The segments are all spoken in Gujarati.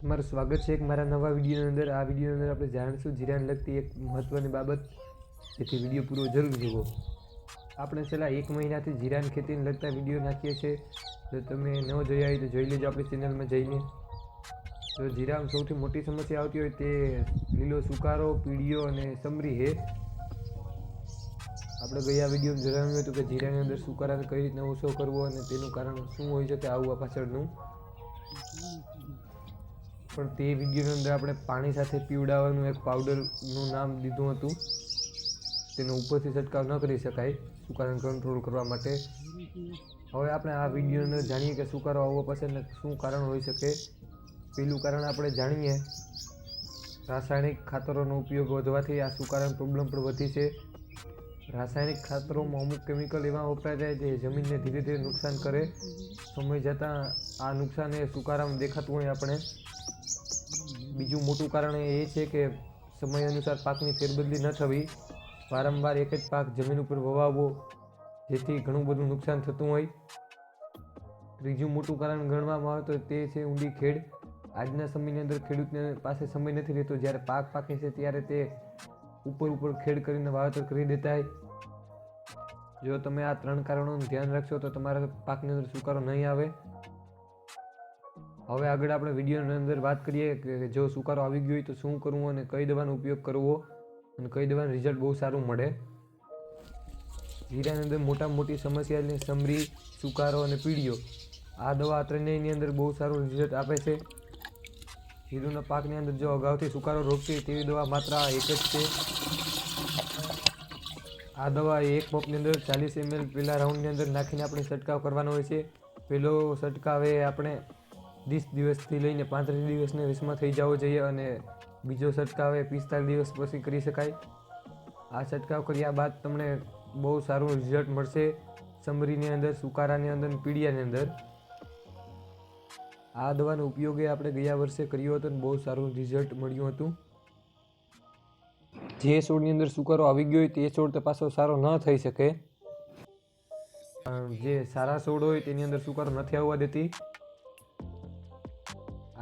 તમારું સ્વાગત છે એક મારા નવા વિડીયોની અંદર. આ વિડીયોની અંદર આપણે જાણીશું જીરાને લગતી એક મહત્ત્વની બાબત. જેથી વીડિયો પૂરો જરૂર જુઓ. આપણે છેલ્લા એક મહિનાથી જીરાની ખેતીને લગતા વીડિયો નાખીએ છીએ. જો તમે ન જોયા હોય તો જોઈ લેજો આપણી ચેનલમાં જઈને. જો જીરામાં સૌથી મોટી સમસ્યા આવતી હોય તે લીલો સુકારો, પીળીઓ અને સમરી હે આપણે ગયા વિડીયોમાં જણાવ્યું હતું કે જીરાની અંદર સુકારાને કઈ રીતના ઓછો કરવો અને તેનું કારણ શું હોઈ શકે આવવા પાછળનું. પણ તે વિડીયોની અંદર આપણે પાણી સાથે પીવડાવવાનું એક પાવડરનું નામ દીધું હતું. તેનો ઉપરથી છંટકાવ ન કરી શકાય. સુકારાને કંટ્રોલ કરવા માટે. હવે આપણે આ વિડીયોની જાણીએ કે સુકારો પડશે પાછળ શું કારણ હોઈ શકે. પહેલું કારણ આપણે જાણીએ. રાસાયણિક ખાતરોનો ઉપયોગ વધવાથી આ સુકારાની પ્રોબ્લેમ પણ વધી છે. રાસાયણિક ખાતરોમાં અમુક કેમિકલ એવા વપરાય જાય જે જમીનને ધીરે ધીરે નુકસાન કરે. સમય જતાં આ નુકસાન એ સુકારામાં દેખાતું હોય આપણે. બીજું મોટું કારણ એ છે કે સમય અનુસાર પાકની ફેરબદલી ન થવી. વારંવાર એક જ પાક જમીન ઉપર વવાવવો, જેથી ઘણું બધું નુકસાન થતું હોય. ત્રીજું મોટું કારણ ગણવામાં આવે તો તે છે ઊંડી ખેડ. આજના સમયની અંદર ખેડૂતને પાસે સમય નથી રહેતો જ્યારે પાક પાકે છે ત્યારે તે ઉપર ઉપર ખેડ કરીને વાવેતર કરી દેતા હોય જો તમે આ ત્રણ કારણોનું ધ્યાન રાખશો તો તમારા પાકની અંદર સુકારો નહીં આવે. હવે આગળ આપણે વિડીયોની અંદર વાત કરીએ કે જો સુકારો આવી ગયો હોય તો શું કરવું અને કઈ દવાનો ઉપયોગ કરવો અને કઈ દવાનું રિઝલ્ટ બહુ સારું મળે. જીરાની અંદર મોટા મોટી સમસ્યા સમરી, સુકારો અને પીળીઓ. આ દવા ત્રણેયની અંદર બહુ સારું રિઝલ્ટ આપે છે. જીરુના પાકની અંદર જો અગાઉથી સુકારો રોકતી તેવી દવા માત્ર એક જ છે. આ દવા એક પંપની અંદર ચાલીસ એમએલ પહેલા રાઉન્ડની અંદર નાખીને આપણે છંટકાવ કરવાનો હોય છે. પહેલો છંટકાવ એ આપણે વીસ દિવસથી લઈને પાંત્રીસ દિવસને વીસમાં થઈ જવો જોઈએ અને બીજો છંટકાવ એ પિસ્તાલીસ દિવસ પછી કરી શકાય. આ છંટકાવ કર્યા બાદ તમને બહુ સારું રિઝલ્ટ મળશે સમરીની અંદર, સુકારાની અંદર પીડિયાની અંદર. આ દવાનો ઉપયોગ એ આપણે ગયા વર્ષે કર્યો હતો અને બહુ સારું રિઝલ્ટ મળ્યું હતું. જે છોડની અંદર સુકારો આવી ગયો હોય તે છોડ તો પાછો સારો ન થઈ શકે. જે સારા છોડ હોય તેની અંદર સુકારો નથી આવવા દેતી.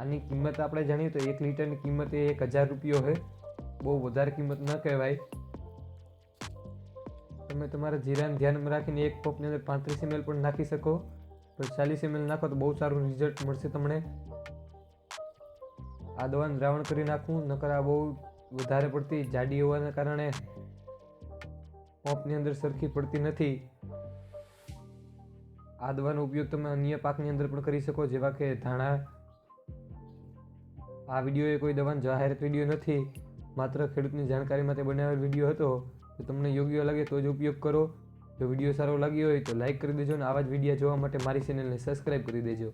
આની કિંમત આપણે જાણીએ તો એક લીટરની કિંમત એ એક હજાર રૂપિયો છે બહુ વધારે કિંમત ન કહેવાય. તમે તમારા જીરાને ધ્યાનમાં રાખીને એક પંપની અંદર પાંત્રીસ એમએલ પણ નાખી શકો. પણ ચાલીસ એમએલ નાખો તો બહુ સારું રિઝલ્ટ મળશે તમને. આ દવાનું દ્રાવણ કરી નાખવું નકર આ બહુ વધારે પડતી જાડી હોવાના કારણે પંપની અંદર સરખી પડતી નથી. આ દવાનો ઉપયોગ તમે અન્ય પાકની અંદર પણ કરી શકો, જેવા કે ધાણા આ વીડિયો એ કોઈ દવાનો જાહેરાત વીડિયો નથી. માત્ર ખેડૂતની જાણકારી માટે બનાવેલ વીડિયો હતો. જો તમને યોગ્ય લાગે તો જ ઉપયોગ કરો. જો વીડિયો સારો લાગ્યો હોય તો લાઇક કરી દેજો અને આવા જ વીડિયો જોવા માટે મારી ચેનલને સબસ્ક્રાઈબ કરી દેજો.